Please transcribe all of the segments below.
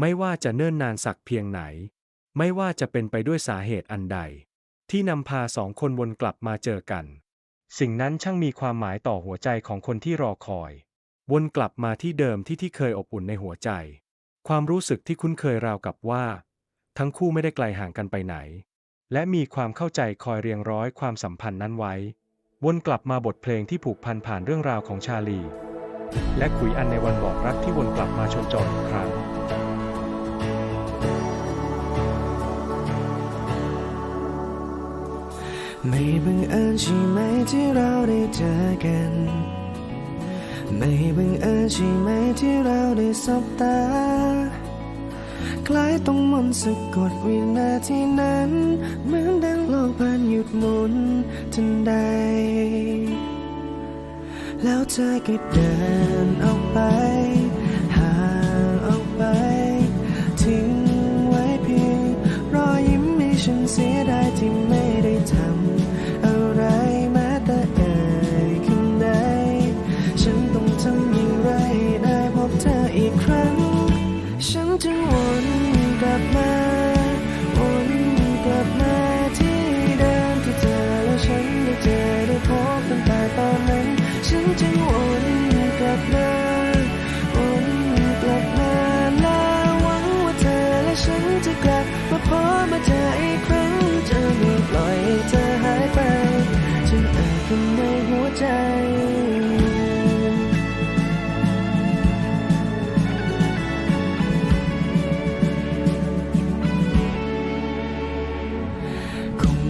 ไม่ว่าจะเนิ่นนานสักเพียงไหน ไม่ว่าจะเป็นไปด้วยสาเหตุอันใด ที่นำพาสองคนวนกลับมาเจอกัน สิ่งนั้นช่างมีความหมายต่อหัวใจของคนที่รอคอย วนกลับมาที่เดิมที่ที่เคยอบอุ่นในหัวใจ ความรู้สึกที่คุ้นเคยราวกับว่า ทั้งคู่ไม่ได้ไกลห่างกันไปไหน และมีความเข้าใจคอยเรียงร้อยความสัมพันธ์นั้นไว้ วนกลับมาบทเพลงที่ผูกพันผ่านเรื่องราวของชาลี และขุยอันในวันบอกรักที่วนกลับมาชนจออีกครั้ง ไม่บังเอิญใช่ไหมที่เราได้เจอกัน ไม่บังเอิญใช่ไหมที่เราได้สบตา คล้ายต้องมนต์สะกดวินาทีนั้น เหมือนดังโลกพันหยุดหมุนทันใด แล้วเธอก็เดินออกไป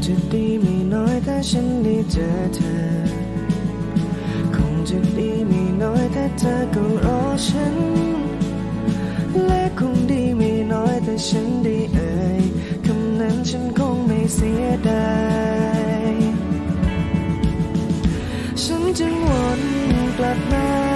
จะดีไม่น้อยถ้าฉันได้เจอเธอ คงจะดีไม่น้อยถ้าเธอก็รอฉัน และคงดีไม่น้อยถ้าฉันได้เอ่ยคำนั้นฉันคงไม่เสียดายฉันจึงวนกลับมา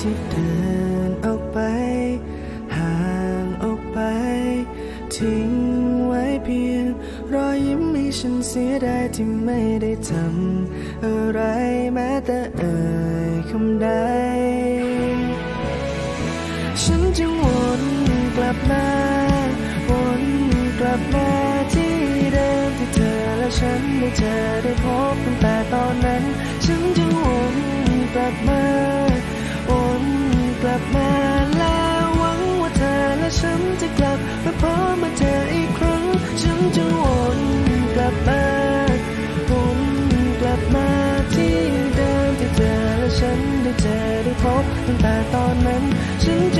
ที่เดินออกไป ห่างออกไป ทิ้งไว้เพียง รอยยิ้มให้ฉันเสียดายที่ไม่ได้ทำอะไรแม้แต่เอ่ยคำใด ฉันจึงวนกลับมาวนกลับมาที่เดิมที่เธอและฉันได้เจอได้พบตั้งแต่ตอนนั้น ฉันจึงวนกลับมา ตั้งแต่ตอนนั้นฉันจะ